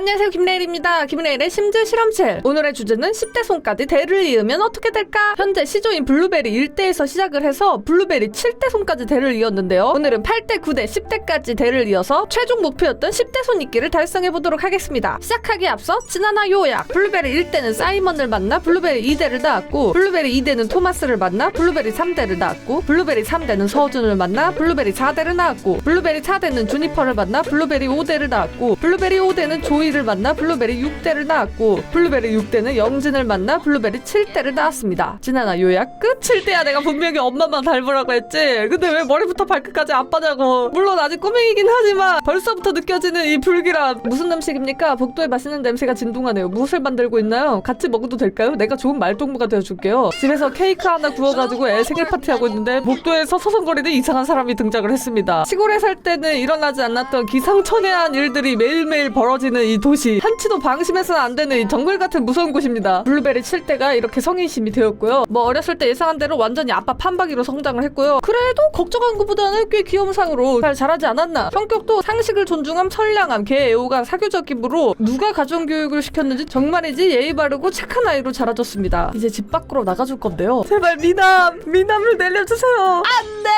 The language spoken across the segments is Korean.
안녕하세요 김레일입니다. 김레일의 심즈 실험실. 오늘의 주제는 10대 손까지 대를 이으면 어떻게 될까? 현재 시조인 블루베리 1대에서 시작을 해서 블루베리 7대 손까지 대를 이었는데요. 오늘은 8대, 9대, 10대까지 대를 이어서 최종 목표였던 10대 손 잇기를 달성해 보도록 하겠습니다. 시작하기에 앞서 지나나 요약. 블루베리 1대는 사이먼을 만나 블루베리 2대를 낳았고 블루베리 2대는 토마스를 만나 블루베리 3대를 낳았고 블루베리 3대는 서준을 만나 블루베리 4대를 낳았고 블루베리 4대는 주니퍼를 만나 블루베리 5대를 낳았고 블루베리 5대는 조이 를 만나 블루베리 6대를 낳았고 블루베리 6대는 영진을 만나 블루베리 7대를 낳았습니다. 지나나 요약 끝? 7대야 내가 분명히 엄마만 닮으라고 했지 근데 왜 머리부터 발끝까지 아빠냐고 물론 아직 꼬맹이긴 하지만 벌써부터 느껴지는 이 불길함 무슨 음식입니까? 복도에 맛있는 냄새가 진동하네요 무엇을 만들고 있나요? 같이 먹어도 될까요? 내가 좋은 말동무가 되어줄게요 집에서 케이크 하나 구워가지고 애 생일 파티하고 있는데 복도에서 서성거리는 이상한 사람이 등장을 했습니다 시골에 살 때는 일어나지 않았던 기상천외한 일들이 매일매일 벌어지는 이 도시 한치도 방심해서는 안 되는 이 정글 같은 무서운 곳입니다. 블루베리 칠 때가 이렇게 성인심이 되었고요. 뭐 어렸을 때 예상한 대로 완전히 아빠 판박이로 성장을 했고요. 그래도 걱정한 것보다는 꽤 귀염상으로 잘 자라지 않았나. 성격도 상식을 존중함 선량함 개 애호가 사교적 기부로 누가 가정 교육을 시켰는지 정말이지 예의 바르고 착한 아이로 자라졌습니다. 이제 집 밖으로 나가줄 건데요. 제발 미남 미남을 내려주세요. 안돼!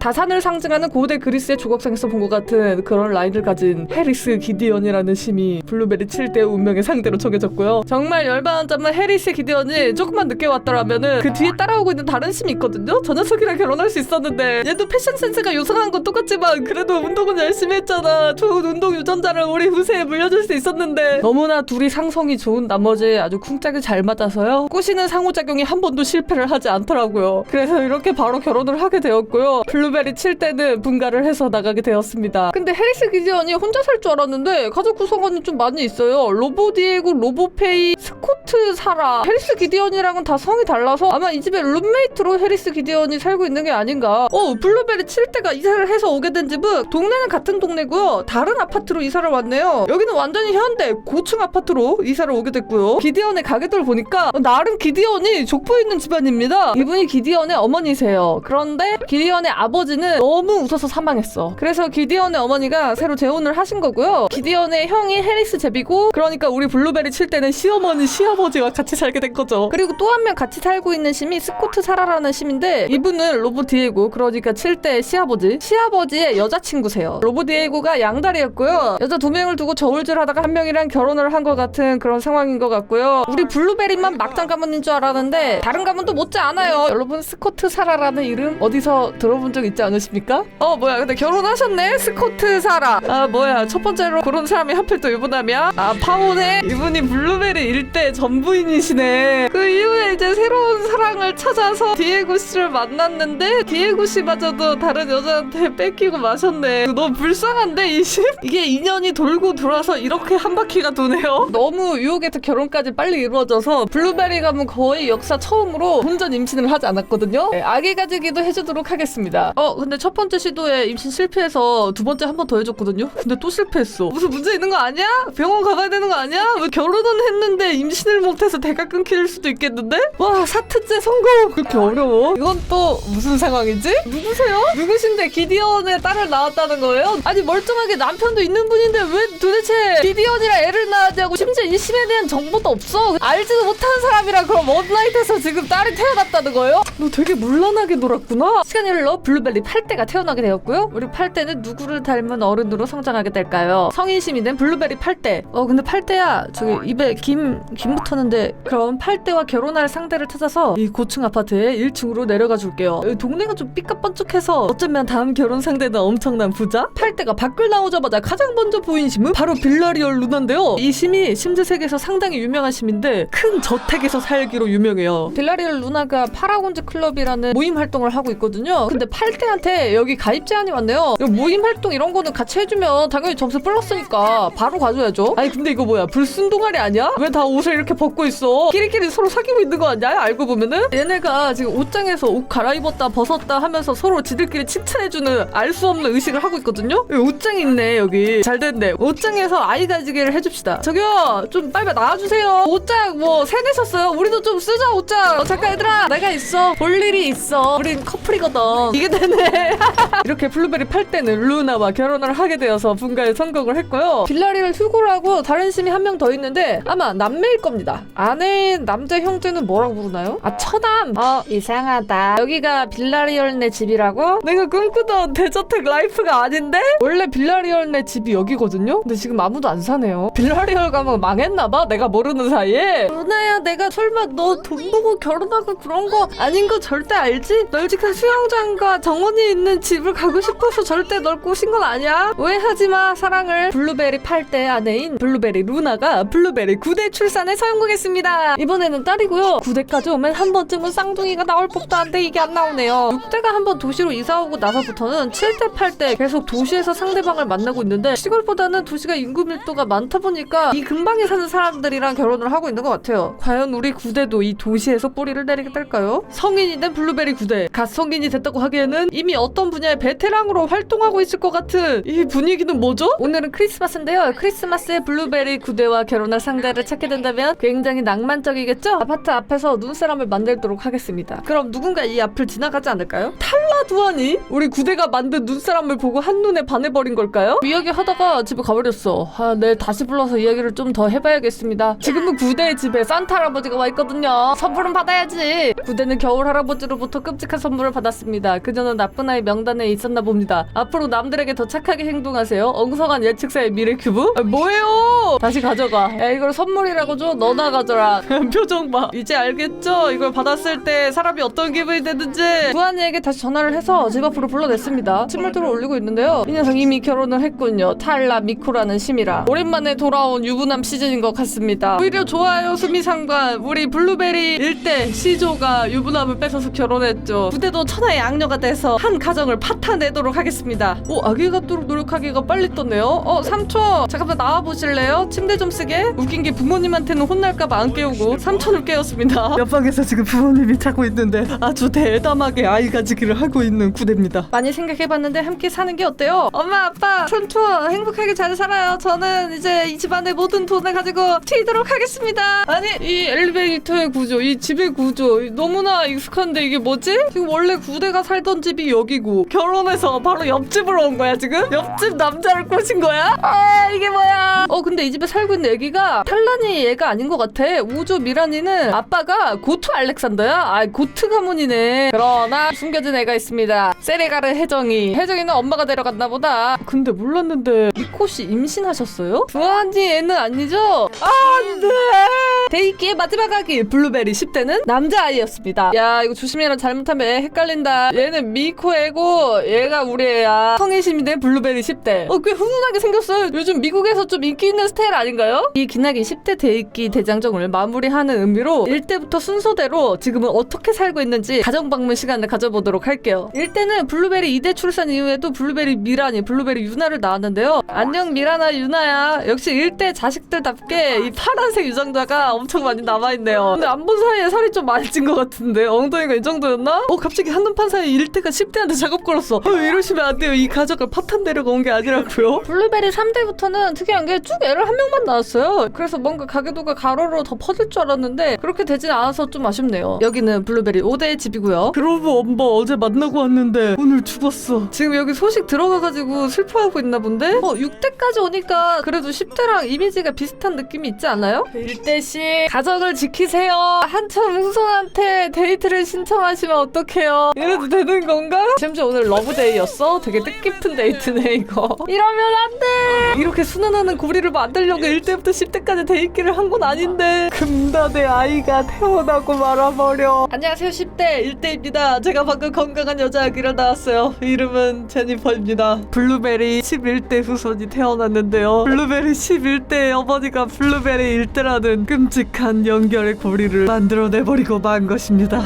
다산을 상징하는 고대 그리스의 조각상에서 본 것 같은 그런 라인을 가진 해리스 기디언이라는 심이 블루베리 7대 운명의 상대로 정해졌고요. 정말 열받은 점은 해리스 기디언이 조금만 늦게 왔더라면은 그 뒤에 따라오고 있는 다른 심이 있거든요. 저 녀석이랑 결혼할 수 있었는데 얘도 패션 센스가 요상한 건 똑같지만 그래도 운동은 열심히 했잖아. 좋은 운동 유전자를 우리 후세에 물려줄 수 있었는데 너무나 둘이 상성이 좋은 나머지 아주 쿵짝이 잘 맞아서요. 꼬시는 상호작용이 한 번도 실패를 하지 않더라고요. 그래서 이렇게 바로 결혼을 하게 되었고요. 블루베리 7대는 분가를 해서 나가게 되었습니다. 근데 해리스 기디언이 혼자 살 줄 알았는데 가족 구성 원이 좀 많이 있어요. 로보디에고, 로보페이, 스코트 사라. 해리스 기디언이랑은 다 성이 달라서 아마 이 집에 룸메이트로 해리스 기디언이 살고 있는 게 아닌가. 어, 블루베리 7대가 이사를 해서 오게 된 집은 동네는 같은 동네고요. 다른 아파트로 이사를 왔네요. 여기는 완전히 현대 고층 아파트로 이사를 오게 됐고요. 기디언의 가게들 보니까 나름 기디언이 족보 있는 집안입니다. 이분이 기디언의 어머니세요. 그런데 기디언의 아버지는 너무 웃어서 사망했어. 그래서 기디언의 어머니가 새로 재혼을 하신 거고요. 기디언의 형이 해리스 제비고 그러니까 우리 블루베리 칠 때는 시어머니 시아버지와 같이 살게 된 거죠. 그리고 또 한 명 같이 살고 있는 심이 스코트 사라라는 심인데 이분은 로보 디에고 그러니까 칠 때 시아버지 시아버지의 여자친구세요. 로보 디에고가 양다리였고요. 여자 두 명을 두고 저울질하다가 한 명이랑 결혼을 한 것 같은 그런 상황인 것 같고요. 우리 블루베리만 막장 가문인 줄 알았는데 다른 가문도 못지 않아요. 여러분 스코트 사라라는 이름 어디서 들어본 적 있지 않으십니까? 어 뭐야 근데 결혼하셨네 스코트 사라. 아 뭐야 첫 번째로 그런 사람이 하필 또 유부남이야? 아 파오네 이분이 블루베리 일대 전부인이시네. 그 이후에 이제 새로운 사랑을 찾아서 디에고 씨를 만났는데 디에고 씨마저도 다른 여자한테 뺏기고 마셨네. 너무 불쌍한데 이 집? 이게 인연이 돌고 돌아서 이렇게 한 바퀴가 도네요. 너무 유혹에서 결혼까지 빨리 이루어져서 블루베리 가문 거의 역사 처음으로 혼전 임신을 하지 않았거든요. 네, 아기 가지기도 해주도록 하겠습니다. 어 근데 첫 번째 시도에 임신 실패해서 두 번째 한 번 더 해줬거든요. 근데 또 실패했어. 무슨 문제 있는 거 아니야? 병원 가봐야 되는 거 아니야? 왜 결혼은 했는데 임신을 못해서 대가 끊길 수도 있겠는데? 와 사트째 성공. 그렇게 어려워? 이건 또 무슨 상황이지? 누구세요? 누구신데 기디언의 딸을 낳았다는 거예요? 아니 멀쩡하게 남편도 있는 분인데 왜 도대체 기디언이랑 애를 낳았냐고 심지어 이 심에 대한 정보도 없어. 알지도 못하는 사람이랑 그럼 원나잇에서 지금 딸이 태어났다는 거예요? 너 되게 물란하게 놀았구나. 시간이 흘러 블루벨리 8대가 태어나게 되었고요. 우리 8대는 누구를 닮은 어른으로 성장하게 될까요? 성인심이 된 블루 베리 8대. 어 근데 8대야 저기 입에 김, 김 붙었는데 그럼 8대와 결혼할 상대를 찾아서 이 고층 아파트에 1층으로 내려가 줄게요. 동네가 좀 삐까뻔쩍해서 어쩌면 다음 결혼 상대는 엄청난 부자? 8대가 밖을 나오자마자 가장 먼저 보인 심은 바로 빌라리얼 루나인데요. 이 심이 심즈 세계에서 상당히 유명한 심인데 큰 저택에서 살기로 유명해요. 빌라리얼 루나가 파라곤즈 클럽이라는 모임 활동을 하고 있거든요. 근데 8대한테 여기 가입 제안이 왔네요. 모임 활동 이런 거는 같이 해주면 당연히 점수 플러스니까 바로 가줘야죠. 아니 근데 이거 뭐야 불순 동아리 아니야? 왜 다 옷을 이렇게 벗고 있어? 끼리끼리 서로 사귀고 있는 거 아니야? 알고 보면은 얘네가 지금 옷장에서 옷 갈아입었다 벗었다 하면서 서로 지들끼리 칭찬해주는 알 수 없는 의식을 하고 있거든요. 여기 옷장이 있네 여기 잘 됐네. 옷장에서 아이 가지기를 해줍시다. 저기 저기요 좀 빨리 나와주세요 옷장 뭐 세내셨어요? 우리도 좀 쓰자 옷장 어, 잠깐 얘들아 내가 있어 볼 일이 있어 우린 커플이거든 이게 되네 이렇게 블루베리 팔 때는 루나와 결혼을 하게 되어서 분가에 성공을 했고요 빌라리 를 휴고를 하고 다른 심이 한명 더 있는데 아마 남매일 겁니다 아내 남자 형제는 뭐라고 부르나요? 아 처남 어 이상하다 여기가 빌라리얼네 집이라고? 내가 꿈꾸던 대저택 라이프가 아닌데? 원래 빌라리얼네 집이 여기거든요? 근데 지금 아무도 안 사네요 빌라리얼 가면 망했나봐 내가 모르는 사이에 루나야 내가 설마 너 돈 보고 결혼하고 그런 거 아닌 거 절대 알지? 널찍한 수영장과 정원이 있는 집을 가고 싶어서 절대 널 꼬신 건 아니야 오해하지 마 사랑을 블루베리 8대 아내인 블루베리 루나가 블루베리 9대 출산에 성공했습니다. 이번에는 딸이고요. 9대까지 오면 한 번쯤은 쌍둥이가 나올 법도 한데 이게 안 나오네요. 6대가 한 번 도시로 이사 오고 나서부터는 7대 8대 계속 도시에서 상대방을 만나고 있는데 시골보다는 도시가 인구 밀도가 많다 보니까 이 근방에 사는 사람들이랑 결혼을 하고 있는 것 같아요. 과연 우리 9대도 이 도시에서 뿌리를 내리게 될까요? 성인이 된 블루베리 9대. 갓 성인이 됐다고 하기에는 이미 어떤 분야의 베테랑으로 활동하고 있을 것 같은 이 분위기는 뭐죠? 오늘은 크리스마스인데요 크리스마스에 블루베리 9대와 결혼할 상대를 찾게 된다면 굉장히 낭만적이겠죠? 아파트 앞에서 눈사람을 만들도록 하겠습니다. 그럼 누군가 이 앞을 지나가지 않을까요? 탈라두아니? 우리 9대가 만든 눈사람을 보고 한눈에 반해버린 걸까요? 이야기 하다가 집에 가버렸어. 아, 내일 다시 불러서 이야기를 좀 더 해봐야겠습니다. 지금은 9대의 집에 산타 할아버지가 와 있거든요. 선물은 받아야지. 9대는 겨울 할아버지로부터 끔찍한 선물을 받았습니다. 그녀는 나쁜 아이 명단에 있었나 봅니다. 앞으로 남들에게 더 착하게 행동하세요. 엉성한 예측사의 미래 큐브? 아, 뭐예요? 다시 가져가. 야 이걸 선물이라고 줘? 너나 가져라. 표정 봐. 이제 알겠죠? 이걸 받았을 때 사람이 어떤 기분이 되는지. 부한이에게 다시 전화를 해서 집 앞으로 불러냈습니다. 침몰토를 올리고 있는데요. 이 녀석 이미 결혼을 했군요. 탈라 미코라는 심이라. 오랜만에 돌아온 유부남 시즌인 것 같습니다. 오히려 좋아요 수미상관. 우리 블루베리 일대 시조가 유부남을 뺏어서 결혼했죠. 부대도 천하의 악녀가 돼서 한 가정을 파타내도록 하겠습니다. 오 아기 같도록 노력하기가 빨리 떴네요. 어 삼촌 잠깐만 나와보실래요? 침대 좀 쓰게 웃긴 게 부모님한테는 혼날까봐 안 깨우고 삼촌을 깨웠습니다 옆방에서 지금 부모님이 자고 있는데 아주 대담하게 아이 가지기를 하고 있는 구대입니다 많이 생각해봤는데 함께 사는 게 어때요? 엄마 아빠 삼촌 행복하게 잘 살아요 저는 이제 이 집안의 모든 돈을 가지고 튀도록 하겠습니다 아니 이 엘리베이터의 구조 이 집의 구조 너무나 익숙한데 이게 뭐지? 지금 원래 구대가 살던 집이 여기고 결혼해서 바로 옆집으로 온 거야 지금? 옆집 남자를 꼬신 거야? 아 이게 뭐야? 어 근데 이 집에 살고 있는 애기가 탈란이 얘가 아닌 것 같아. 우주 미란이는 아빠가 고투 알렉산더야? 아 고트 가문이네. 그러나 숨겨진 애가 있습니다. 세레가르 혜정이. 혜정이는 엄마가 데려갔나 보다. 근데 몰랐는데 이코씨 임신하셨어요? 부한이 애는 아니죠? 안돼! 데이키의 마지막 아기 블루베리 10대는 남자아이였습니다. 야 이거 조심해라. 잘못하면 애 헷갈린다. 얘는 미코 애고 얘가 우리 애야. 성인심이 된 블루베리 10대. 어꽤 훈훈하게 생겼어요. 요즘 미 국에서 좀 인기 있는 스타일 아닌가요? 이 기나긴 10대 데이키 대장정을 마무리하는 의미로 1대부터 순서대로 지금은 어떻게 살고 있는지 가정 방문 시간을 가져보도록 할게요. 1대는 블루베리 2대 출산 이후에도 블루베리 미란이 블루베리 유나를 낳았는데요. 안녕 미란아 유나야. 역시 1대 자식들답게 이 파란색 유전자가 엄청 많이 남아있네요. 근데 안 본 사이에 살이 좀 많이 찐 것 같은데 엉덩이가 이 정도였나? 어 갑자기 한눈판 사이에 1대가 10대한테 작업 걸었어. 어, 이러시면 안 돼요. 이 가족을 파탄 내려가 온게 아니라고요? 블루베리 3대부터는 특이한 게 쭉 애를 한 명만 낳았어요 그래서 뭔가 가계도가 가로로 더 퍼질 줄 알았는데 그렇게 되진 않아서 좀 아쉽네요 여기는 블루베리 5대의 집이고요 그러고 엄마 어제 만나고 왔는데 오늘 죽었어 지금 여기 소식 들어가가지고 슬퍼하고 있나 본데? 어 6대까지 오니까 그래도 10대랑 이미지가 비슷한 느낌이 있지 않아요? 1대씨 가정을 지키세요 한참 후손한테 데이트를 신청하시면 어떡해요 이래도 되는 건가? 심지어 오늘 러브데이였어? 되게 뜻깊은 데이트네 이거 이러면 안 돼 이렇게 순환하는 고리를 만들려고 1대부터 10대까지 데이트를 한 건 아닌데 금단의 아이가 태어나고 말아버려. 안녕하세요 10대 1대입니다. 제가 방금 건강한 여자 아기를 낳았어요. 이름은 제니퍼입니다. 블루베리 11대 후손이 태어났는데요. 블루베리 11대의 어머니가 블루베리 1대라는 끔찍한 연결의 고리를 만들어내버리고 만 것입니다.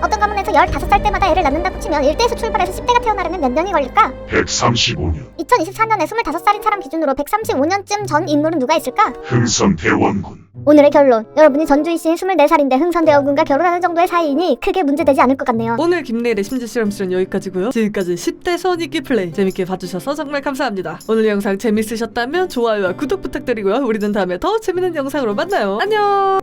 어떤 가문에 살면서 15살 때마다 애를 낳는다고 치면 1대에서 출발해서 10대가 태어나려면 몇 년이 걸릴까? 135년 2024년에 25살인 사람 기준으로 135년쯤 전 인물은 누가 있을까? 흥선대원군 오늘의 결론. 여러분이 전주희 씨인 24살인데 흥선대원군과 결혼하는 정도의 사이이니 크게 문제되지 않을 것 같네요. 오늘 김내일의 심지 실험실은 여기까지고요. 지금까지 10대 선입기 플레이 재밌게 봐주셔서 정말 감사합니다. 오늘 영상 재밌으셨다면 좋아요와 구독 부탁드리고요. 우리는 다음에 더 재밌는 영상으로 만나요. 안녕.